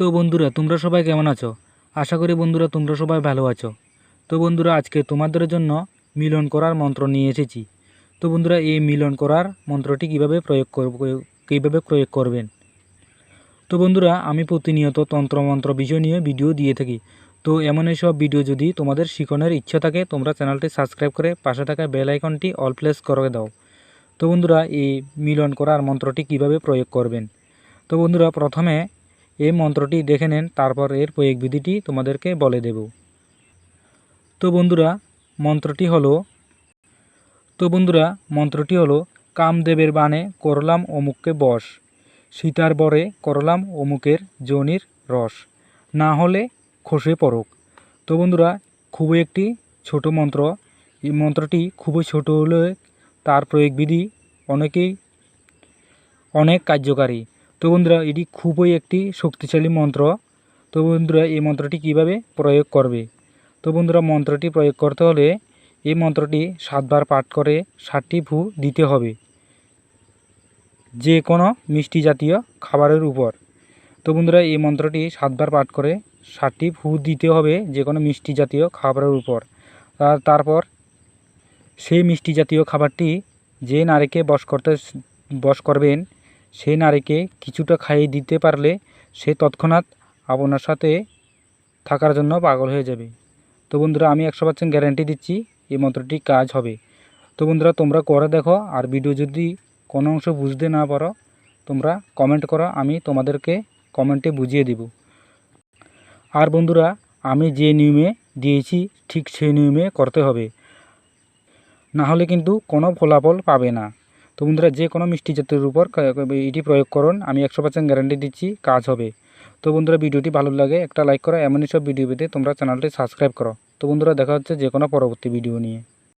তো বন্ধুরা, তোমরা সবাই কেমন আছো? আশা করি বন্ধুরা তোমরা সবাই ভালো আছো। তো বন্ধুরা, আজকে তোমাদের জন্য মিলন করার মন্ত্র নিয়ে এসেছি। তো বন্ধুরা, এই মিলন করার মন্ত্রটি কীভাবে প্রয়োগ করব, কীভাবে প্রয়োগ করবেন? তো বন্ধুরা, আমি প্রতিনিয়ত তন্ত্রমন্ত্র বিষয় নিয়ে ভিডিও দিয়ে থাকি। তো এমন সব ভিডিও যদি তোমাদের শিখনের ইচ্ছা থাকে, তোমরা চ্যানেলটি সাবস্ক্রাইব করে পাশে থাকা বেল আইকনটি অল প্লেস করে দাও। তো বন্ধুরা, এই মিলন করার মন্ত্রটি কীভাবে প্রয়োগ করবেন? তো বন্ধুরা, প্রথমে এই মন্ত্রটি দেখে নেন, তারপর এর প্রয়োগ বিধিটি তোমাদেরকে বলে দেব। তো বন্ধুরা, মন্ত্রটি হলো, তো বন্ধুরা, মন্ত্রটি হলো, কামদেবের বাণে করলাম অমুককে বশ, সীতার বরে করলাম অমুকের জনির রস, না হলে খসে পড়ুক তো বন্ধুরা, খুবই একটি ছোট মন্ত্র। এই মন্ত্রটি খুবই ছোট হলে তার প্রয়োগ বিধি অনেকেই, অনেক কার্যকারী। তো বন্ধুরা, এটি খুবই একটি শক্তিশালী মন্ত্র। তো বন্ধুরা, এই মন্ত্রটি কীভাবে প্রয়োগ করবে? তো বন্ধুরা, মন্ত্রটি প্রয়োগ করতে হলে এই মন্ত্রটি সাতবার পাঠ করে ষাটটি ফু দিতে হবে। যে কোনো মিষ্টি জাতীয় খাবারের উপর। তো বন্ধুরা, এই মন্ত্রটি সাতবার পাঠ করে ষাটটি ফু দিতে হবে যে কোনো মিষ্টি জাতীয় খাবারের উপর। আর তারপর সেই মিষ্টি জাতীয় খাবারটি যে নারীকে বশ করতে, বশ করবেন সেই নারীকে কিছুটা খাইয়ে দিতে পারলে সে তৎক্ষণাৎ আপনার সাথে থাকার জন্য পাগল হয়ে যাবে। তো বন্ধুরা, আমি একশো পার্সেন্ট গ্যারান্টি দিচ্ছি এই মন্ত্রটি কাজ হবে। তো বন্ধুরা, তোমরা করে দেখো আর ভিডিও যদি কোনো অংশ বুঝতে না পারো, তোমরা কমেন্ট করো, আমি তোমাদেরকে কমেন্টে বুঝিয়ে দেব। আর বন্ধুরা, আমি যে নিয়মে দিয়েছি, ঠিক সেই নিয়মে করতে হবে। না হলে কিন্তু কোনো ফলাফল পাবে না। তো বন্ধুরা, যে কোনো মিষ্টি জাতের উপর এটি প্রয়োগ করুন, আমি একশো পার্সেন্ট গ্যারান্টি দিচ্ছি, কাজ হবে। তো বন্ধুরা, ভিডিওটি ভালো লাগে, একটা লাইক করো, এমনই সব ভিডিও পেতে তোমরা চ্যানেলটি সাবস্ক্রাইব করো। তো বন্ধুরা, দেখা হচ্ছে যে কোনো পরবর্তী ভিডিও নিয়ে।